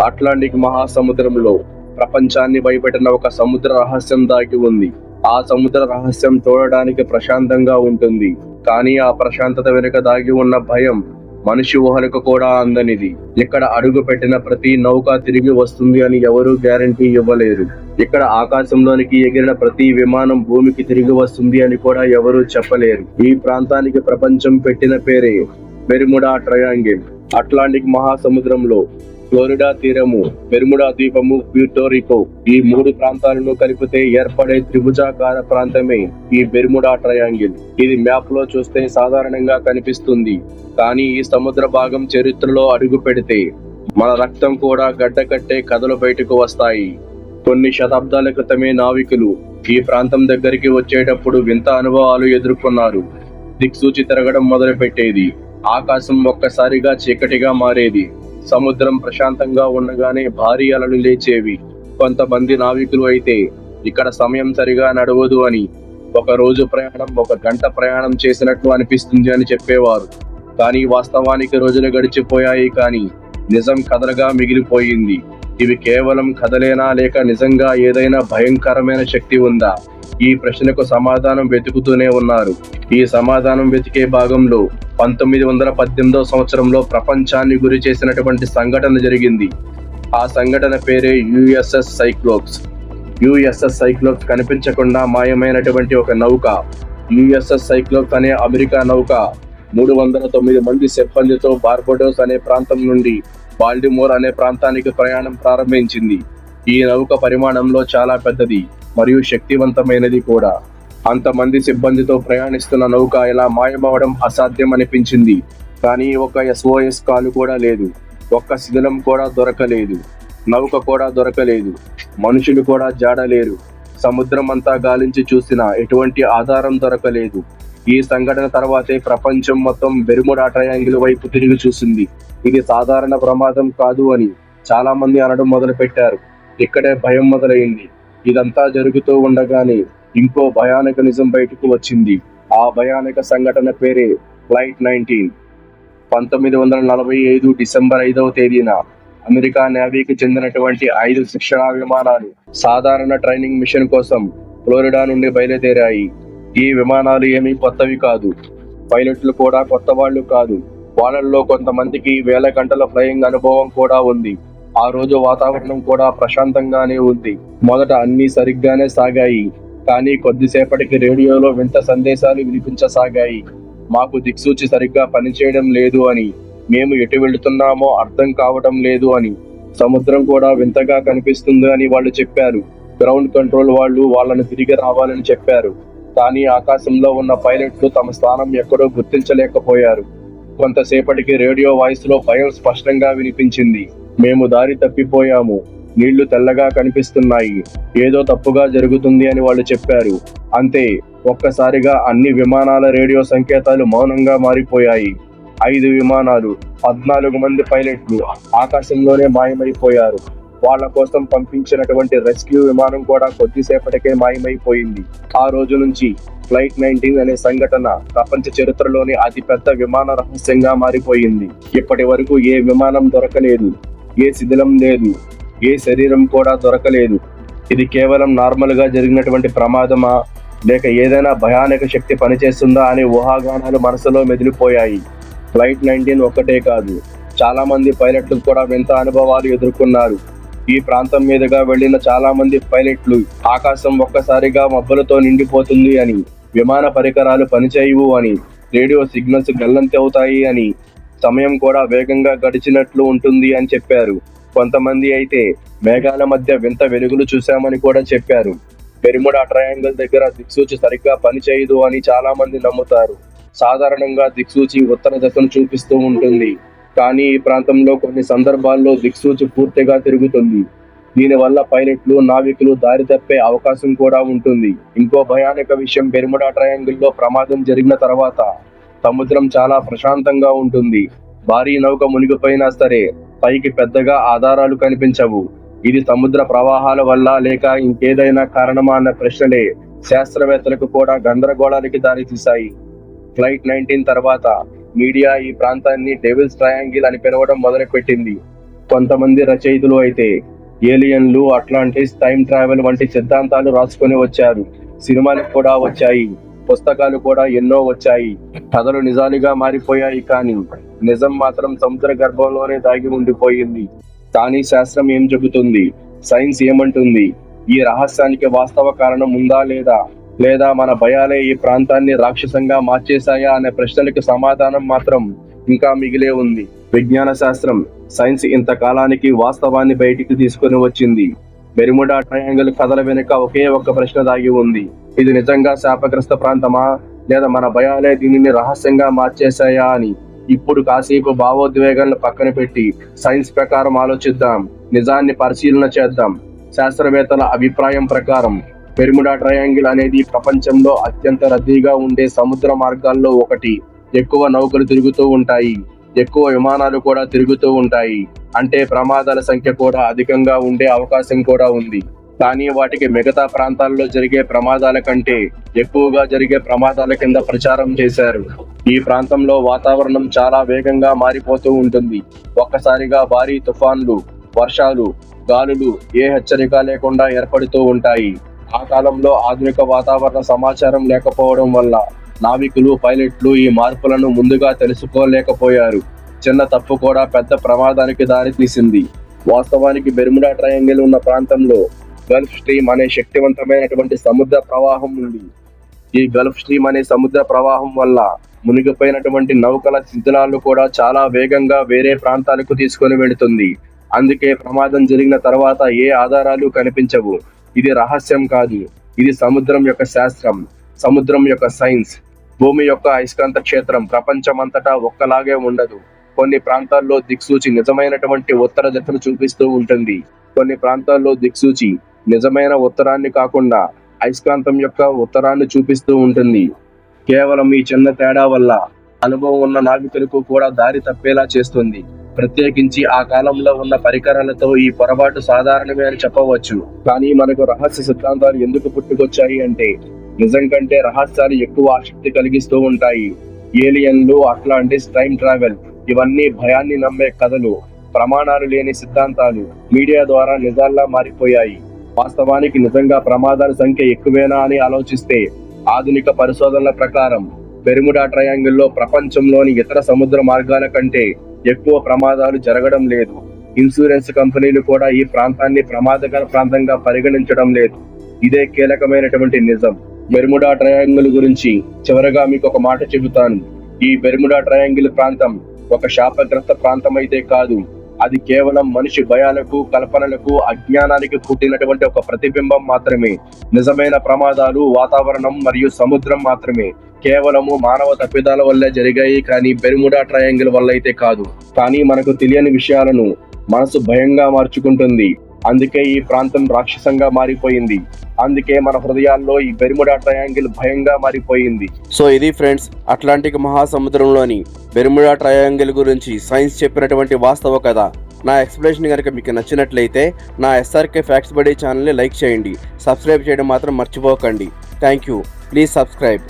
Atlantic మహాసముద్రంలో ప్రపంచాన్ని భయపెట్టిన ఒక సముద్ర రహస్యం దాగి ఉంది. ఆ సముద్ర రహస్యం చూడడానికి ప్రశాంతంగా ఉంటుంది. కానీ ఆ ప్రశాంతత వెనుక దాగి ఉన్న భయం మనిషి ఊహలకు కూడా అందనిది. ఇక్కడ అడుగు పెట్టిన ప్రతి నౌక తిరిగి వస్తుంది అని ఎవరూ గ్యారంటీ ఇవ్వలేరు. ఇక్కడ ఆకాశంలోనికి ఎగిరిన ప్రతి విమానం భూమికి తిరిగి వస్తుంది అని కూడా ఎవరూ చెప్పలేరు. ఈ ప్రాంతానికి ప్రపంచం పెట్టిన పేరే బెరిముడా ట్రయాంగిల్. అట్లాంటిక్ మహాసముద్రంలో ఫ్లోరిడా తీరము బెర్ముడా ద్వీపము ప్యూటోరికో ఈ మూడు ప్రాంతాలను కలిపితే ఏర్పడే త్రిభుజాకార ప్రాంతమే ఈ బెర్ముడా ట్రయాంగిల్. ఇది మ్యాప్లో చూస్తే సాధారణంగా కనిపిస్తుంది. కానీ ఈ సముద్ర భాగం చరిత్రలో అడుగు పెడితే మన రక్తం కూడా గడ్డకట్టే కథలు బయటకు వస్తాయి. కొన్ని శతాబ్దాల క్రితమే నావికులు ఈ ప్రాంతం దగ్గరికి వచ్చేటప్పుడు వింత అనుభవాలు ఎదుర్కొన్నారు. దిక్సూచి తిరగడం మొదలుపెట్టేది. ఆకాశం ఒక్కసారిగా చీకటిగా మారేది. సముద్రం ప్రశాంతంగా ఉండగానే భారీ అలలు లేచేవి. కొంతమంది నావికులు అయితే ఇక్కడ సమయం సరిగా నడవదు అని. ఒక రోజు ప్రయాణం ఒక గంట ప్రయాణం చేసినట్లు అనిపిస్తుంది అని చెప్పేవారు. కానీ వాస్తవానికి రోజులు గడిచిపోయాయి కానీ నిజం కథలుగా మిగిలిపోయింది. ఇవి కేవలం కథలేనా లేక నిజంగా ఏదైనా భయంకరమైన శక్తి ఉందా? ఈ ప్రశ్నకు సమాధానం వెతుకుతూనే ఉన్నారు. ఈ సమాధానం వెతికే భాగంలో పంతొమ్మిది వందల పద్దెనిమిదో సంవత్సరంలో ప్రపంచాన్ని గురి చేసినటువంటి సంఘటన జరిగింది. ఆ సంఘటన పేరే యుఎస్ఎస్ సైక్లోప్స్. యుఎస్ఎస్ సైక్లోప్స్ కనిపించకుండా మాయమైనటువంటి ఒక నౌక యుఎస్ఎస్ సైక్లోప్స్ అనే అమెరికా నౌక మూడు వందల తొమ్మిది మంది సిబ్బందితో బార్బడోస్ అనే ప్రాంతం నుండి బాల్డిమోర్ అనే ప్రాంతానికి ప్రయాణం ప్రారంభించింది. ఈ నౌక పరిమాణంలో చాలా పెద్దది మరియు శక్తివంతమైనది కూడా. అంతమంది సిబ్బందితో ప్రయాణిస్తున్న నౌక ఇలా మాయమవడం అసాధ్యం అనిపించింది కానీ ఒక ఎస్ఓఎస్ కాలు కూడా లేదు. ఒక్క శిథిలం కూడా దొరకలేదు. నౌక కూడా దొరకలేదు. మనుషులు కూడా జాడలేరు. సముద్రం అంతా గాలించి చూసినా ఎటువంటి ఆధారం దొరకలేదు. ఈ సంఘటన తర్వాతే ప్రపంచం మొత్తం బెరుముడా ట్రయాంగిల్ వైపు తిరిగి చూసింది. ఇది సాధారణ ప్రమాదం కాదు అని చాలా మంది అనడం మొదలు పెట్టారు ఇక్కడే భయం మొదలైంది. ఇదంతా జరుగుతూ ఉండగానే ఇంకో భయానక నిజం బయటకు వచ్చింది. ఆ భయానక సంఘటన పేరే ఫ్లైట్ నైన్టీన్. పంతొమ్మిది వందల నలభై ఐదు డిసెంబర్ ఐదవ తేదీన అమెరికా నేవీకి చెందినటువంటి ఐదు శిక్షణా విమానాలు సాధారణ ట్రైనింగ్ మిషన్ కోసం ఫ్లోరిడా నుండి బయలుదేరాయి. ఈ విమానాలు ఏమీ కొత్తవి కాదు. పైలట్లు కూడా కొత్త వాళ్ళు కాదు. వాళ్ళల్లో కొంతమందికి వేల గంటల ఫ్లయింగ్ అనుభవం కూడా ఉంది. ఆ రోజు వాతావరణం కూడా ప్రశాంతంగానే ఉంది. మొదట అన్ని సరిగ్గానే సాగాయి. కానీ కొద్దిసేపటికి రేడియోలో వింత సందేశాలు వినిపించసాగాయి. మాకు దిక్సూచి సరిగ్గా పనిచేయడం లేదు అని మేము ఎటు వెళుతున్నామో అర్థం కావటం లేదు అని సముద్రం కూడా వింతగా కనిపిస్తుంది అని వాళ్ళు చెప్పారు. గ్రౌండ్ కంట్రోల్ వాళ్ళు వాళ్ళని తిరిగి రావాలని చెప్పారు. కానీ ఆకాశంలో ఉన్న పైలట్లు తమ స్థానం ఎక్కడో గుర్తించలేకపోయారు. కొంతసేపటికి రేడియో వాయిస్లో భయం స్పష్టంగా వినిపించింది. మేము దారి తప్పిపోయాము. నీళ్ళు తెల్లగా కనిపిస్తున్నాయి. ఏదో తప్పుగా జరుగుతుంది అని వాళ్ళు చెప్పారు. అంతే ఒక్కసారిగా అన్ని విమానాల రేడియో సంకేతాలు మౌనంగా మారిపోయాయి. ఐదు విమానాలు పద్నాలుగు మంది పైలట్లు ఆకాశంలోనే మాయమైపోయారు. వాళ్ళ కోసం పంపించినటువంటి రెస్క్యూ విమానం కూడా కొద్దిసేపటికే మాయమైపోయింది. ఆ రోజు నుంచి ఫ్లైట్ నైన్టీన్ అనే సంఘటన ప్రపంచ చరిత్రలోని అతిపెద్ద విమాన రహస్యంగా మారిపోయింది. ఇప్పటి వరకు ఏ విమానం దొరకలేదు ఏ శిథిలం లేదు ఏ శరీరం కూడా దొరకలేదు. ఇది కేవలం నార్మల్గా జరిగినటువంటి ప్రమాదమా లేక ఏదైనా భయానక శక్తి పనిచేస్తుందా అనే ఊహాగానాలు మనసులో మెదిలిపోయాయి. ఫ్లైట్ నైన్టీన్ ఒక్కటే కాదు చాలా మంది పైలట్లు కూడా వింత అనుభవాలు ఎదుర్కొన్నారు. ఈ ప్రాంతం మీదుగా వెళ్ళిన చాలా మంది పైలట్లు ఆకాశం ఒక్కసారిగా మబ్బులతో నిండిపోతుంది అని విమాన పరికరాలు పనిచేయవు అని రేడియో సిగ్నల్స్ గల్లంతి అవుతాయి అని సమయం కూడా వేగంగా గడిచినట్లు ఉంటుంది అని చెప్పారు. కొంతమంది అయితే మేఘాల మధ్య వింత వెలుగులు చూశామని కూడా చెప్పారు. పెరుముడ ట్రయాంగిల్ దగ్గర దిక్సూచి సరిగ్గా పనిచేయదు అని చాలా మంది నమ్ముతారు. సాధారణంగా దిక్సూచి ఉత్తర దశను చూపిస్తూ ఉంటుంది. కానీ ఈ ప్రాంతంలో కొన్ని సందర్భాల్లో దిక్సూచి పూర్తిగా తిరుగుతుంది. దీనివల్ల పైలట్లు నావికులు దారి తప్పే అవకాశం కూడా ఉంటుంది. ఇంకో భయానక విషయం బెర్ముడా ట్రయాంగిల్లో ప్రమాదం జరిగిన తర్వాత సముద్రం చాలా ప్రశాంతంగా ఉంటుంది. భారీ నౌక మునిగిపోయినా సరే పైకి పెద్దగా ఆధారాలు కనిపించవు. ఇది సముద్ర ప్రవాహాల వల్ల లేక ఇంకేదైనా కారణమా అన్న ప్రశ్నలే శాస్త్రవేత్తలకు కూడా గందరగోళానికి దారితీశాయి. ఫ్లైట్ నైన్టీన్ తర్వాత మీడియా ఈ ప్రాంతాన్ని డెవిల్స్ ట్రయాంగిల్ అని పిలవడం మొదలుపెట్టింది. కొంతమంది రచయితలు అయితే ఏలియన్లు అట్లాంటిస్ టైం ట్రావెల్ వంటి సిద్ధాంతాలు రాసుకొని వచ్చారు. సినిమాలు కూడా వచ్చాయి. పుస్తకాలు కూడా ఎన్నో వచ్చాయి. కథలు నిజాలుగా మారిపోయాయి కానీ నిజం మాత్రం సముద్ర గర్భంలోనే దాగి ఉండిపోయింది. కానీ శాస్త్రం ఏం చెబుతుంది? సైన్స్ ఏమంటుంది? ఈ రహస్యానికి వాస్తవ కారణం ఉందా లేదా? లేదా మన భయాలే ఈ ప్రాంతాన్ని రాక్షసంగా మార్చేశాయా అనే ప్రశ్నలకు సమాధానం మాత్రం ఇంకా మిగిలే ఉంది. విజ్ఞాన శాస్త్రం సైన్స్ ఇంతకాలానికి వాస్తవాన్ని బయటికి తీసుకొని వచ్చింది. బెరిముడా ట్రయాంగిల్ కథల వెనుక ఒకే ఒక్క ప్రశ్న దాగి ఉంది. ఇది నిజంగా శాపగ్రస్త ప్రాంతమా? లేదా మన భయాలే దీనిని రహస్యంగా మార్చేశాయా అని. ఇప్పుడు కాసేపు భావోద్వేగాలను పక్కన పెట్టి సైన్స్ ప్రకారం ఆలోచిద్దాం. నిజాన్ని పరిశీలన చేద్దాం. శాస్త్రవేత్తల అభిప్రాయం ప్రకారం పెరిముడా ట్రయాంగిల్ అనేది ప్రపంచంలో అత్యంత రద్దీగా ఉండే సముద్ర మార్గాల్లో ఒకటి. ఎక్కువ నౌకలు తిరుగుతూ ఉంటాయి. ఎక్కువ విమానాలు కూడా తిరుగుతూ ఉంటాయి. అంటే ప్రమాదాల సంఖ్య కూడా అధికంగా ఉండే అవకాశం కూడా ఉంది. కానీ వాటికి మిగతా ప్రాంతాల్లో జరిగే ప్రమాదాల కంటే ఎక్కువగా జరిగే ప్రమాదాల కింద ప్రచారం చేశారు. ఈ ప్రాంతంలో వాతావరణం చాలా వేగంగా మారిపోతూ ఉంటుంది. ఒక్కసారిగా భారీ తుఫాన్లు వర్షాలు గాలులు ఏ హెచ్చరిక లేకుండా ఏర్పడుతూ ఉంటాయి. ఆ కాలంలో ఆధునిక వాతావరణ సమాచారం లేకపోవడం వల్ల నావికులు పైలట్లు ఈ మార్పులను ముందుగా తెలుసుకోలేకపోయారు. చిన్న తప్పు కూడా పెద్ద ప్రమాదానికి దారితీసింది. వాస్తవానికి బెర్ముడా ట్రయాంగిల్ ఉన్న ప్రాంతంలో గల్ఫ్ స్ట్రీమ్ అనే శక్తివంతమైనటువంటి సముద్ర ప్రవాహం ఉంది. ఈ గల్ఫ్ స్ట్రీమ్ అనే సముద్ర ప్రవాహం వల్ల మునిగిపోయినటువంటి నౌకల శిథిలాలు కూడా చాలా వేగంగా వేరే ప్రాంతాలకు తీసుకొని వెళుతుంది. అందుకే ప్రమాదం జరిగిన తర్వాత ఏ ఆధారాలు కనిపించవు. ఇది రహస్యం కాదు. ఇది సముద్రం యొక్క శాస్త్రం సముద్రం యొక్క సైన్స్. భూమి యొక్క అయస్కాంత క్షేత్రం ప్రపంచమంతటా ఒక్కలాగే ఉండదు. కొన్ని ప్రాంతాల్లో దిక్సూచి నిజమైనటువంటి ఉత్తర దిశను చూపిస్తూ ఉంటుంది. కొన్ని ప్రాంతాల్లో దిక్సూచి నిజమైన ఉత్తరాన్ని కాకుండా అయస్కాంతం యొక్క ఉత్తరాన్ని చూపిస్తూ ఉంటుంది. కేవలం ఈ చిన్న తేడా వల్ల అనుభవం ఉన్న నావికులకు కూడా దారి తప్పేలా చేస్తుంది. ప్రత్యేకించి ఆ కాలంలో ఉన్న పరికరాలతో ఈ పొరపాటు సాధారణమే అని చెప్పవచ్చు. కానీ మనకు రహస్య సిద్ధాంతాలు ఎందుకు పుట్టుకొచ్చాయి అంటే నిజం కంటే రహస్యాలు ఎక్కువ ఆసక్తి కలిగిస్తూ ఉంటాయి. ఏలియన్లు అట్లాంటిస్ టైం ట్రావెల్ ఇవన్నీ భయాన్ని నమ్మే కథలు ప్రమాణాలు లేని సిద్ధాంతాలు మీడియా ద్వారా నిజాల్లా మారిపోయాయి. వాస్తవానికి నిజంగా ప్రమాదాల సంఖ్య ఎక్కువేనా అని ఆలోచిస్తే ఆధునిక పరిశోధనల ప్రకారం పెరుముడా ట్రయాంగిల్లో ప్రపంచంలోని ఇతర సముద్ర మార్గాల కంటే ఎక్కువ ప్రమాదాలు జరగడం లేదు. ఇన్సూరెన్స్ కంపెనీలు కూడా ఈ ప్రాంతాన్ని ప్రమాదకర ప్రాంతంగా పరిగణించడం లేదు. ఇదే కీలకమైనటువంటి నిజం. బెర్ముడా ట్రయాంగిల్ గురించి చివరగా మీకు ఒక మాట చెబుతాను. ఈ బెర్ముడా ట్రయాంగిల్ ప్రాంతం ఒక శాపగ్రస్త ప్రాంతం అయితే కాదు. అది కేవలం మనిషి భయాలకు కల్పనలకు అజ్ఞానానికి పుట్టినటువంటి ఒక ప్రతిబింబం మాత్రమే. నిజమైన ప్రమాదాలు వాతావరణం మరియు సముద్రం మాత్రమే. కేవలము మానవ తప్పిదాల వల్లే జరిగాయి కానీ బెర్ముడా ట్రయాంగిల్ వల్ల అయితే కాదు. కానీ మనకు తెలియని విషయాలను మనసు భయంగా మార్చుకుంటుంది. అందుకే ఈ ప్రాంతం రాక్షసంగా మారిపోయింది. అందుకే మన హృదయాల్లో ఈ బెర్ముడా ట్రయాంగిల్ భయంగా మారిపోయింది. సో ఇది ఫ్రెండ్స్ అట్లాంటిక్ మహాసముద్రంలోని బెర్ముడా ట్రయాంగిల్ గురించి సైన్స్ చెప్పినటువంటి వాస్తవ కథ. నా ఎక్స్ప్లెనేషన్ కనుక మీకు నచ్చినట్లయితే నా ఎస్ఆర్కే ఫ్యాక్ట్స్ బడీ ఛానల్ని లైక్ చేయండి. సబ్స్క్రైబ్ చేయడం మాత్రం మర్చిపోకండి. Thank you. Please subscribe.